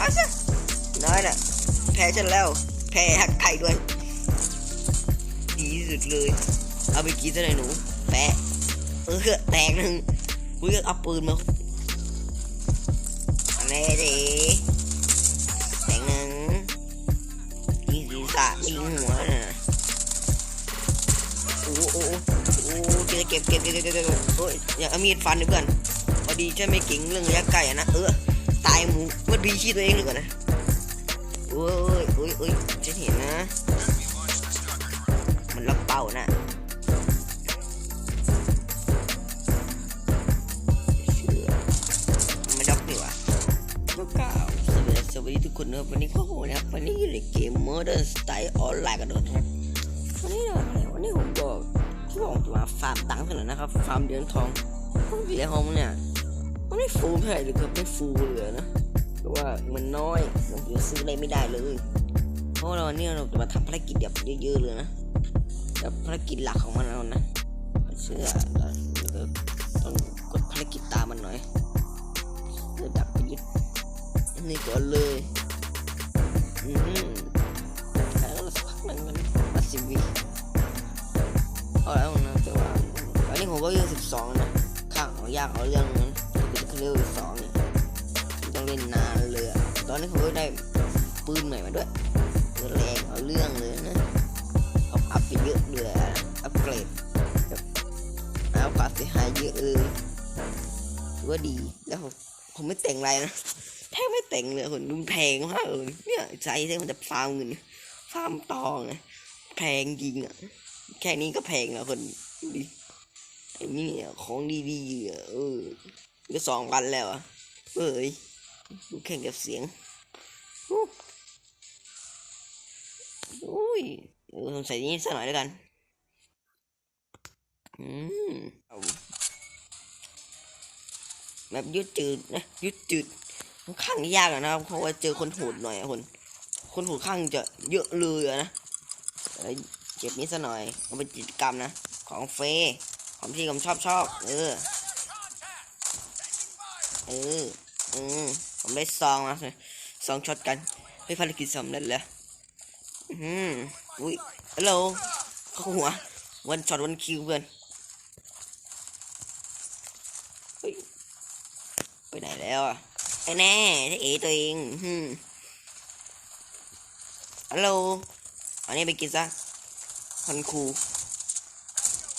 อาซะน้อยน่ะ แพ้ฉันแล้ว แพ้หักไข่ด้วย ดีที่สุดเลย เอาไปกินซะหน่อยหนู แปะเออแตกหนึ่งกูจะเอาปืนมาอันนี้ดิแตกหนึ่งยิงศีรษะยิงหัวน่ะโอ้โหโอ้โอ้โหเก็บเก็บเก็บเก็บเก็บเก็บโอ้ยอย่าเอามีดฟันดิเพื่อนพอดีฉันไม่เก่งเรื่องระยะไกลนะเออ ตายหมูมันพีชีตัวเองเลยก่อนะโอ้ยโอ้ยโอ้ยฉันเห็นนะ มันล็อกเป้านะเชื่อมันล็อกนี่วะก็กล่าวสวัสดีสวัสดีทุกคนนะวันนี้ก็โหนะครับวันนี้อยู่ในเกม Modern Style Online กันด้วยนะครับวันนี้เราอะวันนี้ผมก็ที่บอกจะมาฟาร์มตังค์กันนะครับฟาร์มเดือนทองเพราะเหรียญทองเนี่ย มันไม่ฟูเท่าไหร่หรือก็ไม่ฟูเลยนะเพราะว่ามันน้อยมันซื้ออะไรไม่ได้เลย เพราะว่าวันนี้เราจะมาทำภารกิจแบบเยอะๆเลยนะแล้วภารกิจหลักของมันแล้วนะเชื่อแล้วก็ต้องกดภารกิจตามมันหน่อยเพื่อดักไปยึดอันนี้ก่อนเลยอืมแล้วเราสักพักหนึ่งมันอัดสิบวิเอาแล้วนะแต่ว่าตอนนี้ผมก็ยังสิบสองนะข้างของยากเอาเรื่องนั้น คือเรื่องสองเนี่ยต้องเล่นนานเลยตอนนี้ผมก็ได้ปืนใหม่มาด้วยแรงเอาเรื่องเลยนะอัพอัพไปเยอะเลยอะอัพเกรดแบบอัพความเสียหายเยอะเลยถือว่าดีแล้วผมผมไม่แต่งอะไรนะแทบไม่แต่งเลยคนดูแพงมากเลยเนี่ยใจแท้มันจะฟาร์มเงินฟาร์มตองไงแพงจริงอะแค่นี้ก็แพงแล้วคนดูดิไอ้นี่ของดีๆอะเออ ก็สองพันแล้วอะเอ้ยดูแข่งกับเสียงอุ้ยเออใส่นี้สักหน่อยแล้วกัน อืมแบบยุดจืดนะยุดจืดค้างยากอะนะครับเพราะว่าเจอคนโหดหน่อยอะคนคนโหดข้างจะเยอะเลยอะนะเก็บนี้สักหน่อยเอาไปกิจกรรมนะ ของเฟของที่ผมชอบชอบเออ เออเออผมได้ซองมาเลยซองช็อตกันให้ภารกิจสำเร็จแล้วอืมอุ้ยฮัลโหลเข้าหัววันช็อตวันคิวเพื่อนเฮ้ยไปไหนแล้วอะไอ้แน่ถ้าเอตัวเองอืมฮัลโหลอันนี้ไปกินซะคอนคู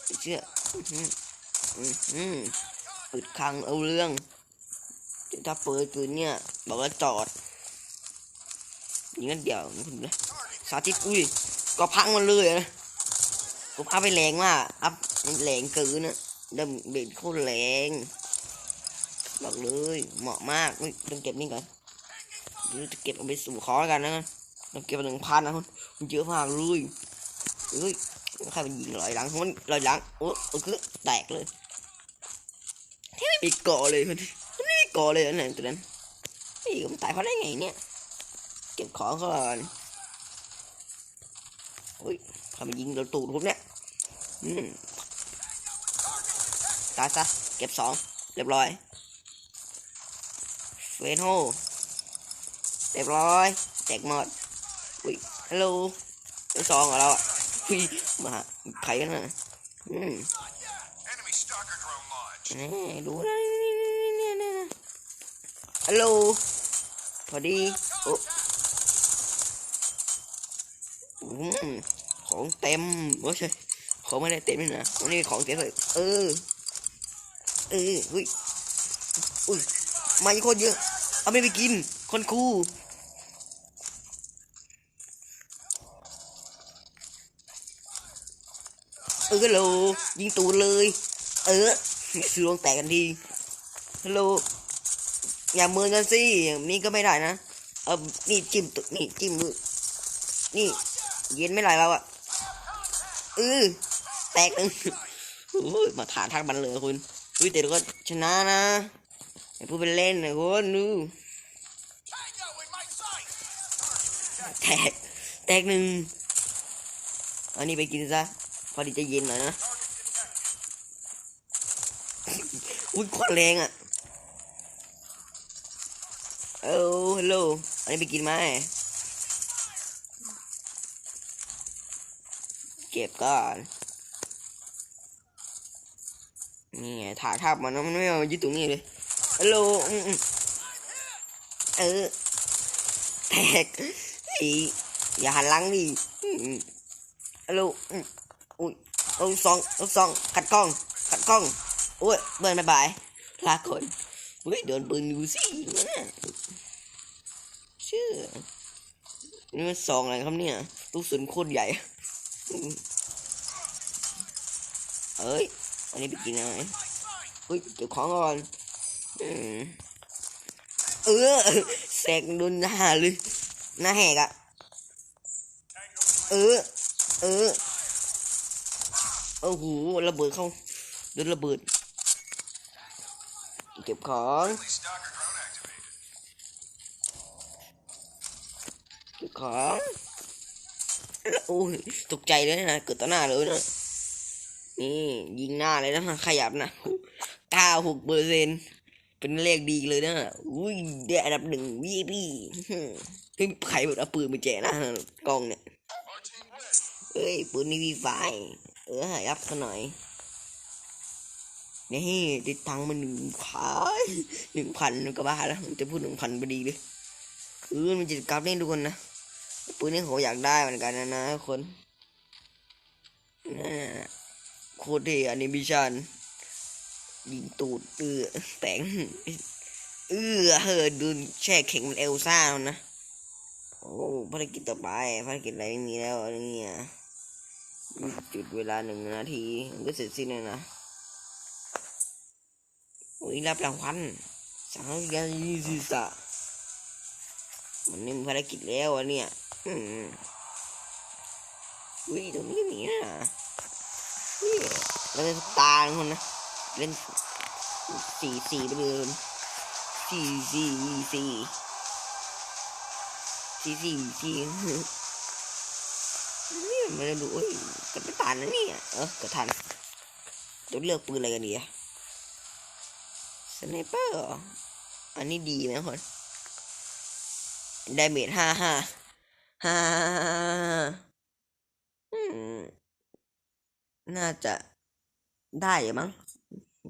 ไม่เชื่ออืมอืมอืมปิดคังเอาเรื่อง ถ้าเปิดปืนเนี่ยบอกว่าจอดอย่างนั้นเดี๋ยวคุณนะสาธิตอุ้ยก็พังมันเลยนะผมอัพไปแรงมากอัพมันแรงเกินนะเดิมเบ็ดโคตรแรงบอกเลยเหมาะมากเฮ้ยต้องเก็บนี่ก่อนเดี๋ยวจะเก็บเอาไปสู่คอกันนะต้องเก็บหนึ่งพันนะคุณมันเยอะมากเลยเฮ้ยใครมันยิงลอยหลังมันลอยหลังโอ้โอ้คือแตกเลยที่ไม่มีเกาะเลยคุณมัน กาะเลยอันไหนตัวนั้นไอ้ยผมตายเพราะได้ไงเนี่ย เก็บของก่อนอุ้ยทำไมยิงโดนตูดผมเนี่ยอืมตายซะ เก็บสองเรียบร้อยเฟนโฮเรียบร้อยแจกหมดอุ้ยฮัลโหลเป็นสองของเราอะอุ้ยมาใครกันน่ะอืม Enemy stalker drone launched. นี่ดูนะนี่นี่นี่นี่นี่ ฮัลโหลพอดีโอ้ของเต็มโอ้ยของไม่ได้เต็มนี่นะวันนี้ของเต็มเลยเออเอออุ้ยอุ้ยมาอีกคนเยอะเอาไม่ไปกิน คนคูเออฮัลโหลยิงตูเลย เออซื้อลวงแตกกันทีฮัลโหล อย่ามินกันสิอย่างนี้ก็ไม่ได้นะเออนี่จิ้มตุนี่จิ้มมือนี่ เย็นไม่ไหลเราอะเออแตกหนึ่งโอ้ยมาถานทักบันเลยคุณอุ้ยแต่เราก็ชนะนะไอ้พูดเป็นเล่นนะคุณดูแตกแตกหนึ่งอันนี้ไปกินซะพอดีจะเย็นหน่อยนะอุ้ยโคตรแรงอะ เออฮัลโหลอันนี้ไปกินไหมเก็บก่อนนี่ไงถ่ายภาพมันมันไม่เอายึดตรงนี้เลยฮัลโหลเออแตกไออย่าหันหลังดิฮัลโหลอุ้ยเอาสองเอาสองขัดกล้องขัดกล้องโอ้ยเบิร์นบายบายลาก่อนเฮ้ยโดนปืนดูสิ ชื่อนี่มันซองอะไรครับเนี่ยลูกศรโคตรใหญ่เอ้ย อันนี้ไปกินอะไรเฮ้ยเก็บของก่อนเออแสกโดนหน้าเลยหน้าแหกอะเออ เออโอ้โหระเบิดเข้าโดนระเบิด เก็บของ ของโอ้ยตกใจเลยนะเกิดต่อหน้าเลยนะนี่ยิงหน้าเลยนะขยับนะเก้าหกเปอร์เซ็นเป็นเลขดีเลยนะอุ้ยได้อันดับหนึ่งวีพี่เฮ้ยใครแบบเอาปืนมาแจกนะกล้องเนี่ยเอ้ยปืนนี่วีไฟเออหายับกันหน่อยนี่ติดตังมาหนึ่งพันหนึ่งพันก็บ้าแล้วจะพูดหนึ่งพันพอดีเลยเออมันจะกลับเล่นทุกคนนะ ปืนนี่ผมอยากได้เหมือนกันนะนะคนน่าโคตรเท่อนิบิชันยิงตูดเออแต่งเออเฮอดูแช่แข็งมันเอลซ่าแล้วนะโอ้ภารกิจต่อไปภารกิจอะไรไม่มีแล้วเนี่ยจุดเวลาหนึ่งนาทีมันก็เสร็จสิ้นแล้วนะโอ้ยรับรางวัลสังเกตยี่สิบสะ มันนี่มีภารกิจแล้วอะเนี่ยอืมอุ้ยตรงนี้มีนะนี่เราเป็นตาคนนะ เล่นสี่สี่ไปเลยสี่สี่สี่สี่สี่สี่นี่มันจะดูเอ้ยกระตันนะเนี่ยเออกระทันจะเลือกปืนอะไรกันดีอะสไนเปอร์อันนี้ดีไหมคน ไดเมจห้าห้าห้าน่าจะได้มั้ง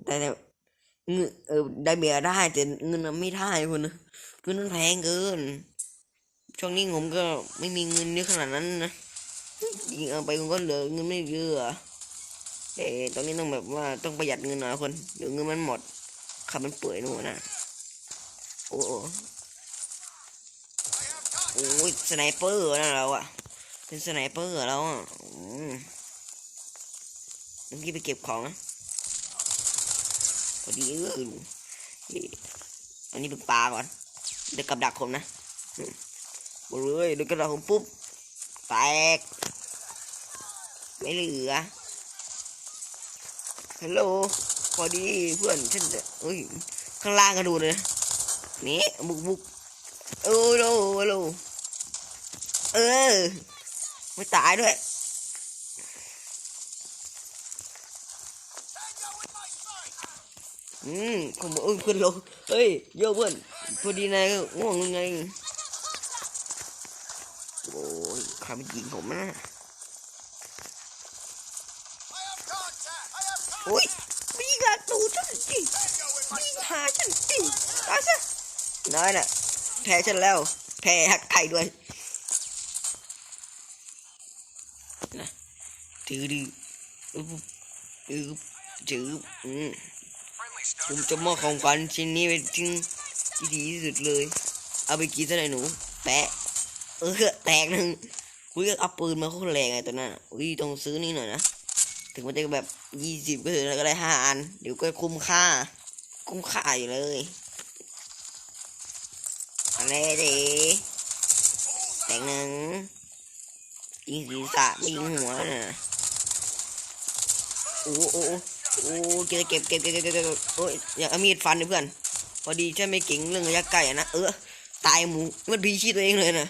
แต่เงินเออได้เมจได้แต่เงินมันไม่ได้คนนะเงินมันแพงเกิน ช่วงนี้ผมก็ไม่มีเงินเยอะขนาดนั้นนะยิงเอาไปผมก็เหลือเงินไม่เยอะอะเอ๊ตอนนี้ต้องแบบว่าต้องประหยัดเงินหน่อยคนเดี๋ยวเงินมันหมดขับมันเปื่อยนู่นนะโอ้โห I have contact. โอ้ย สไนเปอร์นะเราอะเป็นสไนเปอร์เราอะเมื่อกี้ไปเก็บของนะพอดีเอออันนี้เป็นปลาก่อนเดี๋ยวกับดักผมนะบอกเลยเดี๋ยวกับดักผมปุ๊บแตกไม่เหลือฮัลโหลพอดีเพื่อนฉันเอ้ยข้างล่างก็ดูเลยนะนี่บุกบุกโอ้โหโอ้โห เออ ไม่ตายด้วย อืมผมบอกเออเพื่อนลงเฮ้ยโยเพื่อนพอดีนายง่วงยังไงโอ้ยใครมายิงผมนะโอ้ยมีกระตูฉันจริงมีหาฉันจริงตายซะน้อยน่ะแพ้ฉันแล้ว แพ้หักไข่ด้วยนะ ถือดีอึ๊บอึ๊บจืบอืมผมจะมอบของขวัญชิ้นนี้เป็นชิ้นที่ดีที่สุดเลย เอาไปกินซะหน่อยหนู แปะ เออแตกหนึ่งอุ้ยเอาปืนมาโคตรแรงไงตัวนั้นอุ้ยต้องซื้อนี่หน่อยนะ ถึงมันจะแบบยี่สิบก็เถอแล้วก็ได้ห้าอัน เดี๋ยวก็คุ้มค่า คุ้มค่าอยู่เลยอะไรดีแตกหนึ่งยิงศีรษะไม่ยิงหัวน่ะ โอ้โอ้โอ้เก็บเก็บเก็บเก็บเก็บเก็บโอ้ยอย่าเอามีดฟันเพื่อน พอดีฉันไม่เก่งเรื่องระยะไกลนะเออตายหมูมันพีชีตัวเองเลยนะ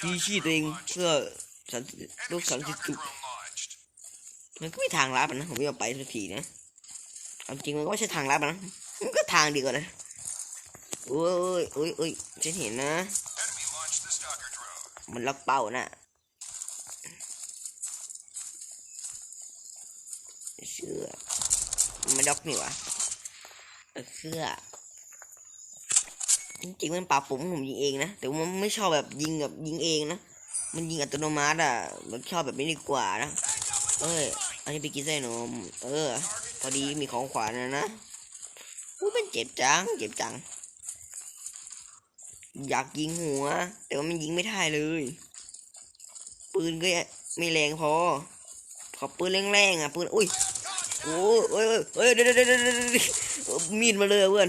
พีชีตัวเองเพื่อสันล Enemy กสันติสุขมันก็ไม่ทางลับนะผมไม่ยอมไปสักทีนะเอาจริงมันก็ไม่ใช่ทางลับนะมันก็ทางดียวกันะโอ้ยโอ้ยโอ้ยฉันเห็นนะ มันล็อกเป้าน่ะ เชื่อมันล็อกนี่วะเออเชื่อจริงๆมันปรับผมผมยิงเองนะแต่ว่ามันไม่ชอบแบบยิงแบบยิงเองนะมันยิงอัตโนมัติอะมันชอบแบบนี้ดีกว่านะเอ้ยอันนี้ไปกินไส้นมเออ พอดีมีของขวัญนะนะอู้เป็นเจ็บจังเจ็บจัง อยากยิงหัว แต่ว่ามันยิงไม่ได้เลย ปืนก็ไม่แรงพอขอปืนแรงๆอะปืนอุ้ย โอ้ยเอ้ยเอ้ยเดี๋ยวเดี๋ยวเดี๋ยวเดี๋ยวเดี๋ยวมีดมาเลยเพื่อน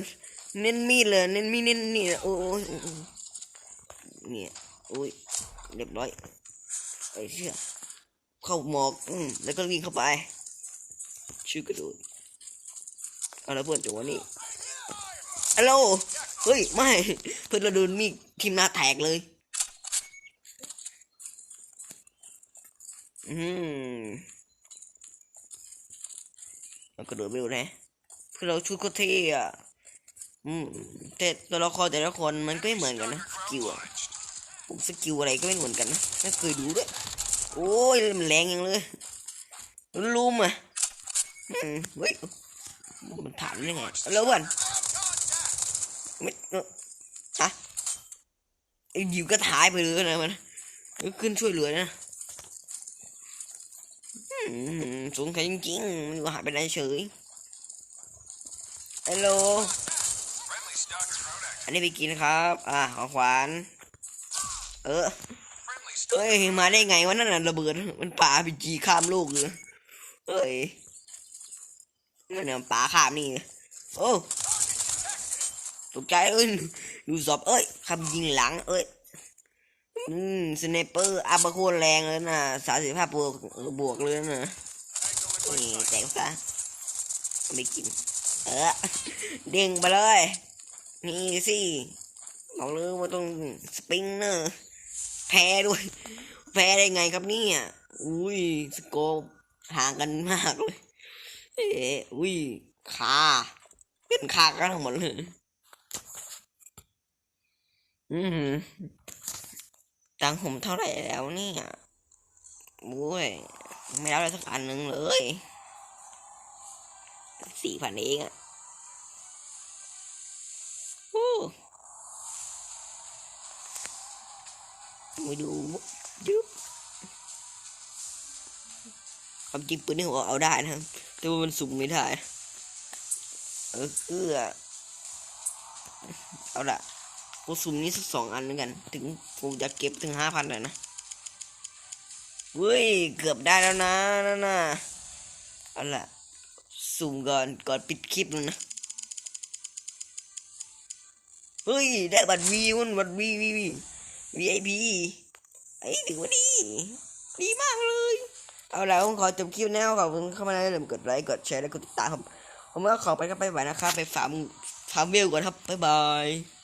เน้นมีดเลยเน้นมีดเน้นนี่โอ้ยโอ้ยเนี่ยโอ้ยเรียบร้อยไอ้เชี่ยเข้าหมอกอืมแล้วก็วิ่งเข้าไปชื่อกระโดดเอาละเพื่อนจังหวะนี้ฮัลโหลเฮ้ยไม่เพื่อนเราโดนมีดทิมหน้าแตกเลยอืม เรากระโดดไปดูนะเพื่อเราชุดโคตรเท่อะอืมแต่ตัวละครแต่ละคนมันก็ไม่เหมือนกันนะสกิลอะผมสกิลอะไรก็ไม่เหมือนกันนะไม่เคยดูด้วยโอ้ยมันแรงยังเลยลุมอะอืมเฮ้ยมันถามได้ไงแล้ววันไม่เออฮะไอ้ดิวก็ถ่ายไปเลยนะมันขึ้นช่วยเหลือนะ สูงสัยจริงๆมันหายไปไหนเฉยฮัลโหลอันนี้ไปกินครับ อ่าของขวานเออเอ้ย มาได้ไงวะนั่นน่ะระเบิด มันป่าไปจีข้ามโลกเลยเอ้ยนั่นเนี่ยป่าข้ามนี่โอ้ตกใจเอ้ยดูสอบเอ้ยคำยิงหลังเอ้ย อืมสไนเปอร์อัพโคตรแรงเลยนะสามสิบห้าบวกบวกเลยนะนี่แตกซะไม่กิน เออเด้งไปเลย นี่สิบอกเลยว่าต้องสปริงเนอร์แพ้ด้วย แพ้ได้ไงครับเนี่ย อุ้ยสโกปห่างกันมากเลยเอ้อุ้ยขาเป็นขากันทั้งหมดเลย อือหือ ตังผมเท่าไหร่แล้วเนี่ยอุ้ยไม่รับอะไรสักอันหนึ่งเลยสี่พันเองอะโอ้ไปดูยุบความจริงปืนนี่ผมเอาได้นะครับ แต่ว่ามันสุ่มไม่ได้ เออเกือเอาละ กูสุ่มนี้สักสองอันเหมือนกัน ถึงกูจะเก็บถึงห้าพันเลยนะเว้ยเกือบได้แล้วนะนั่นน่ะเอาละสุ่มก่อนก่อนปิดคลิปเลยนะเฮ้ยได้บัตรวีมันบัตรวีวีวี VIP ไอ้ถือว่าดีดีมากเลย เอาล้วผมขอจบคลิปแนวขอบคุณเข้ามาแล้วอย่าลืมกดไลค์กดแชร์และกดติดตามครับผมก็ขอไปก็ไปไหวนะครับไปฟาร์มฟาร์มเวลก่อนครับบ๊ายบาย